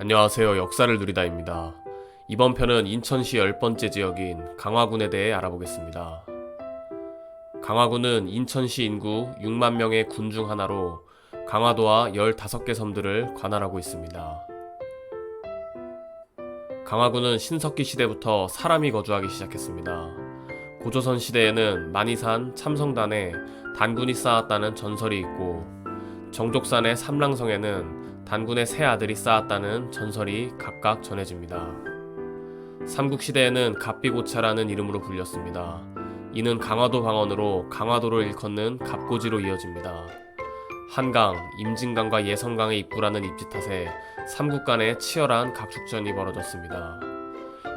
안녕하세요. 역사를 누리다입니다. 이번 편은 인천시 열 번째 지역인 강화군에 대해 알아보겠습니다. 강화군은 인천시 인구 6만 명의 군 중 하나로 강화도와 15개 섬들을 관할하고 있습니다. 강화군은 신석기 시대부터 사람이 거주하기 시작했습니다. 고조선 시대에는 만이산 참성단에 단군이 쌓았다는 전설이 있고 정족산의 삼랑성에는 단군의 세 아들이 쌓았다는 전설이 각각 전해집니다. 삼국시대에는 갑비고차라는 이름으로 불렸습니다. 이는 강화도 방언으로 강화도를 일컫는 갑고지로 이어집니다. 한강, 임진강과 예성강의 입구라는 입지 탓에 삼국 간에 치열한 각축전이 벌어졌습니다.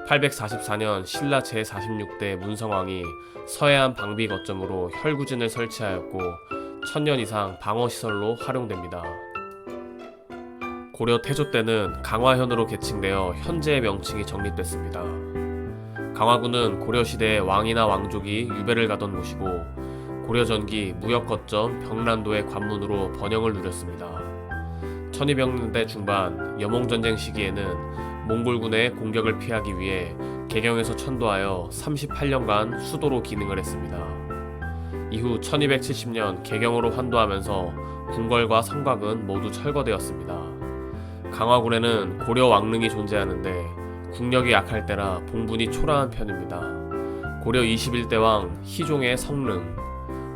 844년 신라 제46대 문성왕이 서해안 방비 거점으로 혈구진을 설치하였고 천년 이상 방어시설로 활용됩니다. 고려 태조 때는 강화현으로 개칭되어 현재의 명칭이 정립됐습니다. 강화군은 고려시대 왕이나 왕족이 유배를 가던 곳이고 고려 전기 무역 거점 병란도의 관문으로 번영을 누렸습니다. 1200년대 중반 여몽 전쟁 시기에는 몽골군의 공격을 피하기 위해 개경에서 천도하여 38년간 수도로 기능을 했습니다. 이후 1270년 개경으로 환도하면서 궁궐과 성곽은 모두 철거되었습니다. 강화군에는 고려 왕릉이 존재하는데 국력이 약할 때라 봉분이 초라한 편입니다. 고려 21대 왕 희종의 성릉,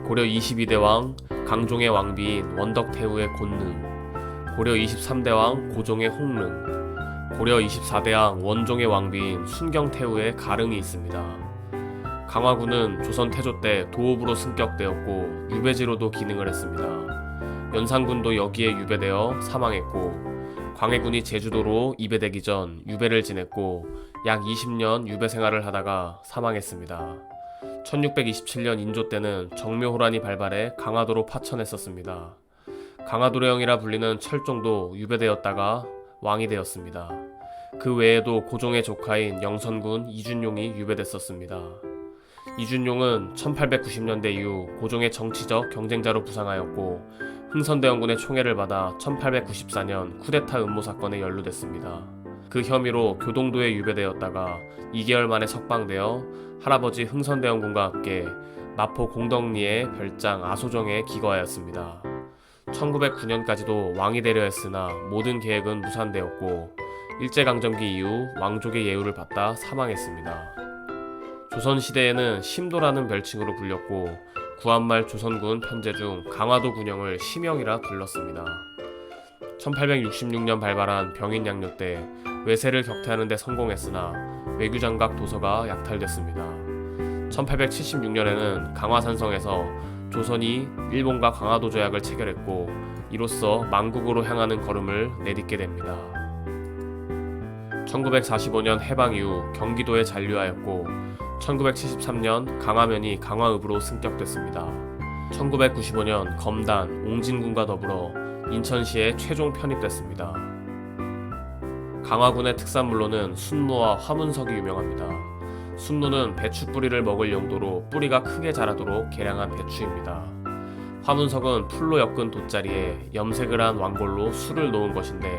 고려 22대 왕 강종의 왕비인 원덕태후의 곤릉, 고려 23대 왕 고종의 홍릉, 고려 24대 왕 원종의 왕비인 순경태후의 가릉이 있습니다. 강화군은 조선 태조 때 도읍으로 승격되었고 유배지로도 기능을 했습니다. 연산군도 여기에 유배되어 사망했고 광해군이 제주도로 이배되기 전 유배를 지냈고 약 20년 유배 생활을 하다가 사망했습니다. 1627년 인조 때는 정묘호란이 발발해 강화도로 파천했었습니다. 강화도령이라 불리는 철종도 유배되었다가 왕이 되었습니다. 그 외에도 고종의 조카인 영선군 이준용이 유배됐었습니다. 이준용은 1890년대 이후 고종의 정치적 경쟁자로 부상하였고 흥선대원군의 총애를 받아 1894년 쿠데타 음모 사건에 연루됐습니다. 그 혐의로 교동도에 유배되었다가 2개월 만에 석방되어 할아버지 흥선대원군과 함께 마포 공덕리의 별장 아소정에 기거하였습니다. 1909년까지도 왕이 되려 했으나 모든 계획은 무산되었고 일제강점기 이후 왕족의 예우를 받다 사망했습니다. 조선시대에는 심도라는 별칭으로 불렸고 구한말 조선군 편제 중 강화도 군영을 심영이라 불렀습니다. 1866년 발발한 병인양요 때 외세를 격퇴하는 데 성공했으나 외교장각 도서가 약탈됐습니다. 1876년에는 강화산성에서 조선이 일본과 강화도 조약을 체결했고 이로써 만국으로 향하는 걸음을 내딛게 됩니다. 1945년 해방 이후 경기도에 잔류하였고 1973년 강화면이 강화읍으로 승격됐습니다. 1995년 검단, 옹진군과 더불어 인천시에 최종 편입됐습니다. 강화군의 특산물로는 순무와 화문석이 유명합니다. 순무는 배추 뿌리를 먹을 용도로 뿌리가 크게 자라도록 개량한 배추입니다. 화문석은 풀로 엮은 돗자리에 염색을 한 왕골로 술을 놓은 것인데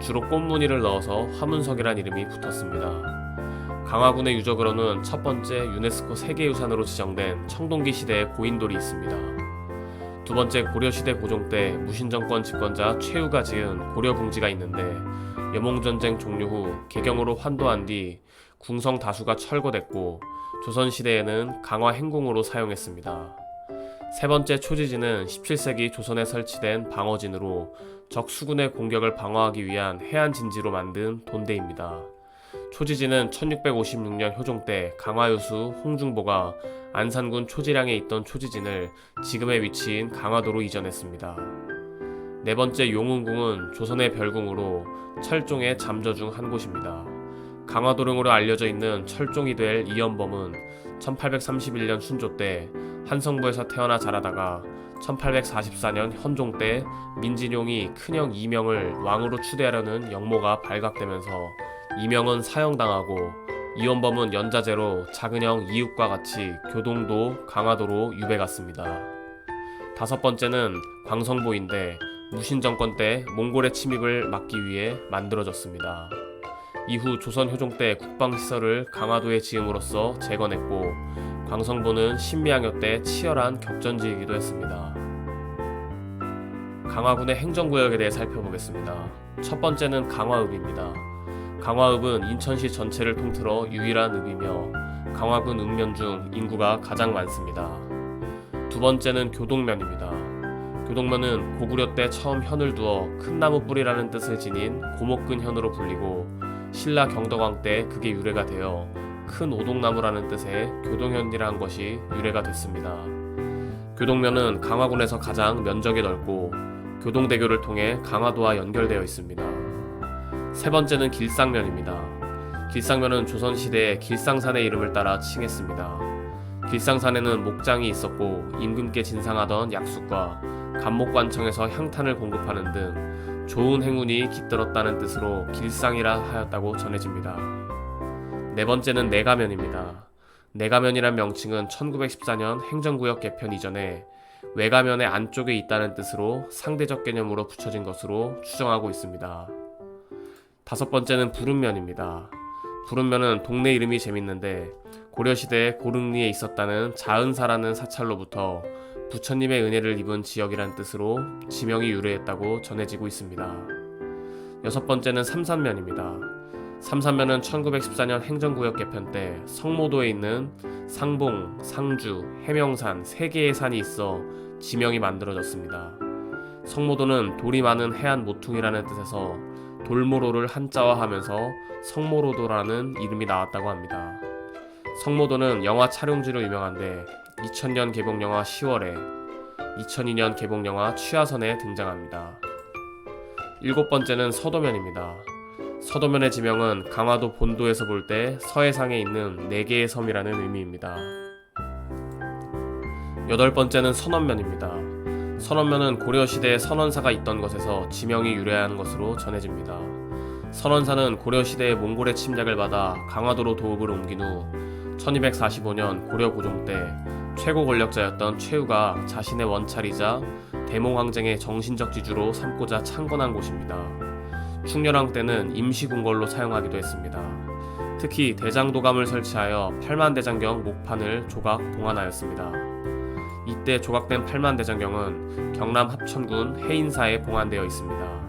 주로 꽃무늬를 넣어서 화문석이란 이름이 붙었습니다. 강화군의 유적으로는 첫 번째 유네스코 세계유산으로 지정된 청동기 시대의 고인돌이 있습니다. 두 번째 고려시대 고종 때 무신정권 집권자 최후가 지은 고려궁지가 있는데 여몽전쟁 종료 후 개경으로 환도한 뒤 궁성 다수가 철거됐고 조선시대에는 강화 행궁으로 사용했습니다. 세 번째 초지진은 17세기 조선에 설치된 방어진으로 적 수군의 공격을 방어하기 위한 해안 진지로 만든 돈대입니다. 초지진은 1656년 효종 때 강화유수 홍중보가 안산군 초지량에 있던 초지진을 지금의 위치인 강화도로 이전했습니다. 네 번째 용운궁은 조선의 별궁으로 철종의 잠저 중 한 곳입니다. 강화도령으로 알려져 있는 철종이 될 이연범은 1831년 순조 때 한성부에서 태어나 자라다가 1844년 현종 때 민진용이 큰형 이명을 왕으로 추대하려는 영모가 발각되면서 이명은 사형당하고 이원범은 연자제로 작은형 이육과 같이 교동도 강화도로 유배 갔습니다. 다섯 번째는 광성보인데 무신 정권 때 몽골의 침입을 막기 위해 만들어졌습니다. 이후 조선 효종 때 국방시설을 강화도에 지음으로써 재건했고 광성보는 신미양요 때 치열한 격전지이기도 했습니다. 강화군의 행정구역에 대해 살펴보겠습니다. 첫 번째는 강화읍입니다. 강화읍은 인천시 전체를 통틀어 유일한 읍이며 강화군 읍면 중 인구가 가장 많습니다. 두 번째는 교동면입니다. 교동면은 고구려 때 처음 현을 두어 큰 나무 뿌리라는 뜻을 지닌 고목근 현으로 불리고 신라 경덕왕 때 그게 유래가 되어 큰 오동나무라는 뜻의 교동현이라는 것이 유래가 됐습니다. 교동면은 강화군에서 가장 면적이 넓고 교동대교를 통해 강화도와 연결되어 있습니다. 세 번째는 길상면입니다. 길상면은 조선시대에 길상산의 이름을 따라 칭했습니다. 길상산에는 목장이 있었고 임금께 진상하던 약숙과 감목관청에서 향탄을 공급하는 등 좋은 행운이 깃들었다는 뜻으로 길상이라 하였다고 전해집니다. 네 번째는 내가면입니다. 내가면이란 명칭은 1914년 행정구역 개편 이전에 외가면의 안쪽에 있다는 뜻으로 상대적 개념으로 붙여진 것으로 추정하고 있습니다. 다섯 번째는 부른면입니다. 부른면은 동네 이름이 재밌는데 고려시대에 고릉리에 있었다는 자은사라는 사찰로부터 부처님의 은혜를 입은 지역이란 뜻으로 지명이 유래했다고 전해지고 있습니다. 여섯 번째는 삼산면입니다. 삼산면은 1914년 행정구역 개편 때 성모도에 있는 상봉, 상주, 해명산 세 개의 산이 있어 지명이 만들어졌습니다. 성모도는 돌이 많은 해안 모퉁이라는 뜻에서 돌모로를 한자화하면서 성모로도라는 이름이 나왔다고 합니다. 성모도는 영화 촬영지로 유명한데 2000년 개봉 영화 10월에 2002년 개봉 영화 취하선에 등장합니다. 일곱 번째는 서도면입니다. 서도면의 지명은 강화도 본도에서 볼 때 서해상에 있는 네 개의 섬이라는 의미입니다. 여덟 번째는 선원면입니다. 선원면은 고려 시대에 선원사가 있던 것에서 지명이 유래한 것으로 전해집니다. 선원사는 고려 시대의 몽골의 침략을 받아 강화도로 도읍을 옮긴 후 1245년 고려 고종 때 최고 권력자였던 최후가 자신의 원찰이자 대몽 항쟁의 정신적 지주로 삼고자 창건한 곳입니다. 충렬왕 때는 임시 궁궐로 사용하기도 했습니다. 특히 대장도감을 설치하여 팔만대장경 목판을 조각 봉안하였습니다. 이때 조각된 팔만대장경은 경남 합천군 해인사에 봉안되어 있습니다.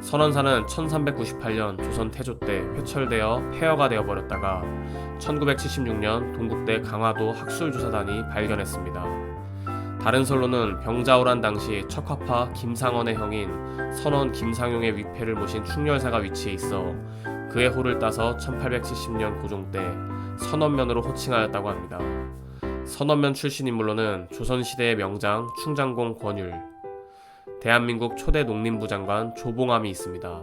선원사는 1398년 조선 태조 때 회철되어 폐허가 되어 버렸다가 1976년 동국대 강화도 학술조사단이 발견했습니다. 다른 설로는 병자호란 당시 척화파 김상원의 형인 선원 김상용의 위패를 모신 충렬사가 위치해 있어 그의 호를 따서 1870년 고종 때 선원면으로 호칭하였다고 합니다. 선원면 출신 인물로는 조선시대의 명장 충장공 권율, 대한민국 초대 농림부 장관 조봉암이 있습니다.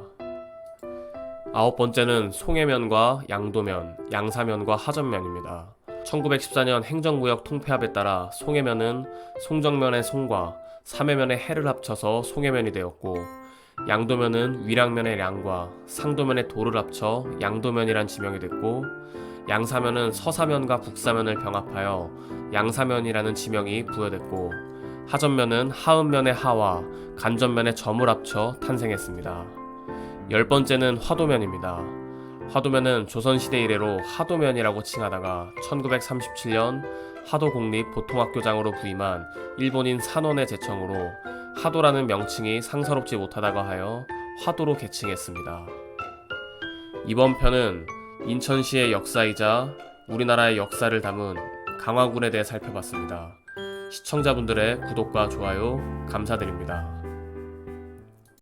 아홉 번째는 송해면과 양도면, 양사면과 하전면입니다. 1914년 행정구역 통폐합에 따라 송해면은 송정면의 송과 삼해면의 해를 합쳐서 송해면이 되었고 양도면은 위량면의 량과 상도면의 도를 합쳐 양도면이란 지명이 됐고 양사면은 서사면과 북사면을 병합하여 양사면이라는 지명이 부여됐고 하전면은 하읍면의 하와 간전면의 점을 합쳐 탄생했습니다. 열 번째는 화도면입니다. 화도면은 조선시대 이래로 하도면이라고 칭하다가 1937년 하도공립 보통학교장으로 부임한 일본인 산원의 제청으로 하도라는 명칭이 상서롭지 못하다고 하여 화도로 개칭했습니다. 이번 편은 인천시의 역사이자 우리나라의 역사를 담은 강화군에 대해 살펴봤습니다. 시청자분들의 구독과 좋아요 감사드립니다.